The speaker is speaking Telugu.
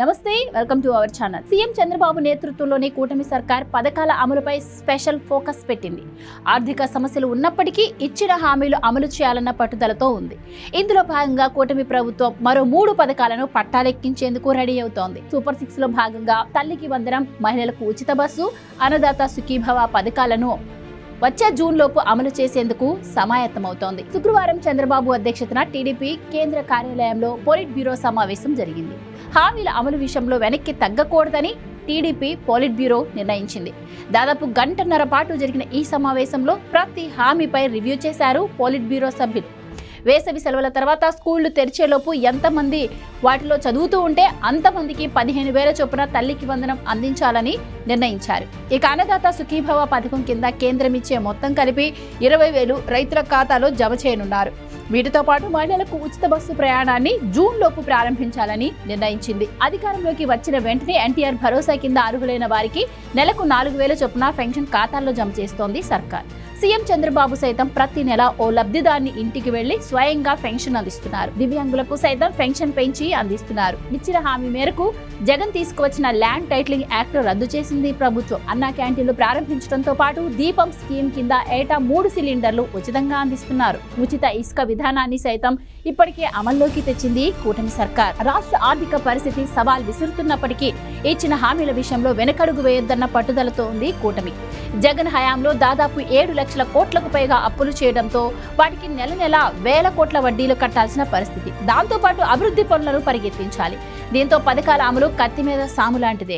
నమస్తే welcome to our channel. CM Chandrababu నేతృత్వంలోని కూటమి సర్కార్ పథకాల అమలుపై స్పెషల్ ఫోకస్ పెట్టింది. ఆర్థిక సమస్యలు ఉన్నప్పటికీ ఇచ్చిన హామీలు అమలు చేయాలన్న పట్టుదలతో ఉంది. ఇందులో భాగంగా కూటమి ప్రభుత్వం మరో మూడు పథకాలను పట్టాలెక్కించేందుకు రెడీ అవుతోంది. సూపర్ సిక్స్లో భాగంగా తల్లికి వందనం మహిళలకు ఉచిత బస్సు అన్నదాత సుఖీభవ పథకాలను వచ్చే జూన్ లోపు అమలు చేసేందుకు సమాయత్తమవుతోంది. శుక్రవారం చంద్రబాబు అధ్యక్షతన టీడీపీ కేంద్ర కార్యాలయంలో పోలిట్ బ్యూరో సమావేశం జరిగింది. హామీల అమలు విషయంలో వెనక్కి తగ్గకూడదని టీడీపీ పోలిట్ బ్యూరో నిర్ణయించింది. దాదాపు గంటన్నర పాటు జరిగిన ఈ సమావేశంలో ప్రతి హామీపై రివ్యూ చేశారు పోలిట్ బ్యూరో సభ్యులు. వేసవి సెలవుల తర్వాత స్కూళ్ళు తెరిచేలోపు ఎంతమంది వాటిలో చదువుతూ ఉంటే అంతమందికి పదిహేను వేల చొప్పున తల్లికి వందనం అందించాలని నిర్ణయించారు. ఇక అన్నదాత సుఖీభవ పథకం కింద కేంద్రం ఇచ్చే మొత్తం కలిపి ఇరవై వేలు రైతుల ఖాతాలో జమ చేయనున్నారు. వీటితో పాటు మహిళలకు ఉచిత బస్సు ప్రయాణాన్ని జూన్ లోపు ప్రారంభించాలని నిర్ణయించింది. అధికారంలోకి వచ్చిన వెంటనే ఎన్టీఆర్ భరోసా కింద అర్హులైన వారికి నెలకు నాలుగు వేల చొప్పున పెన్షన్ ఖాతాల్లో జమ చేస్తోంది సర్కార్. సీఎం చంద్రబాబు సైతం ప్రతి నెల ఓ లబ్ధిదారుని ఇంటికి వెళ్ళి స్వయంగా పెన్షన్ అందిస్తున్నారు. దివ్యాంగులకు సైతం పెన్షన్ పెంచి అందిస్తున్నారు. ఇచ్చిన హామీ మేరకు జగన్ తీసుకువచ్చిన ల్యాండ్ టైటిలింగ్ యాక్ట్ రద్దు చేసింది ప్రభుత్వం. అన్నా క్యాంటీన్లు ప్రారంభించడంతో పాటు దీపం స్కీమ్ కింద ఏటా మూడు సిలిండర్లు ఉచితంగా అందిస్తున్నారు. ఉచిత ఇసుక విధానాన్ని సైతం ఇప్పటికే అమల్లోకి తెచ్చింది కూటమి సర్కార్. రాష్ట్ర ఆర్థిక పరిస్థితి సవాల్ విసురుతున్నప్పటికీ ఇచ్చిన హామీల విషయంలో వెనకడుగు వేయొద్దన్న పట్టుదలతో ఉంది కూటమి. జగన్ హయాంలో దాదాపు ఏడు లక్షల కోట్లకు పైగా అప్పులు చేయడంతో వాటికి నెల నెల వేల కోట్ల వడ్డీలు కట్టాల్సిన పరిస్థితి. దాంతోపాటు అభివృద్ధి పనులను పరిగెత్తించాలి. దీంతో పథకాల అమలు కత్తి మీద సాము లాంటిదే.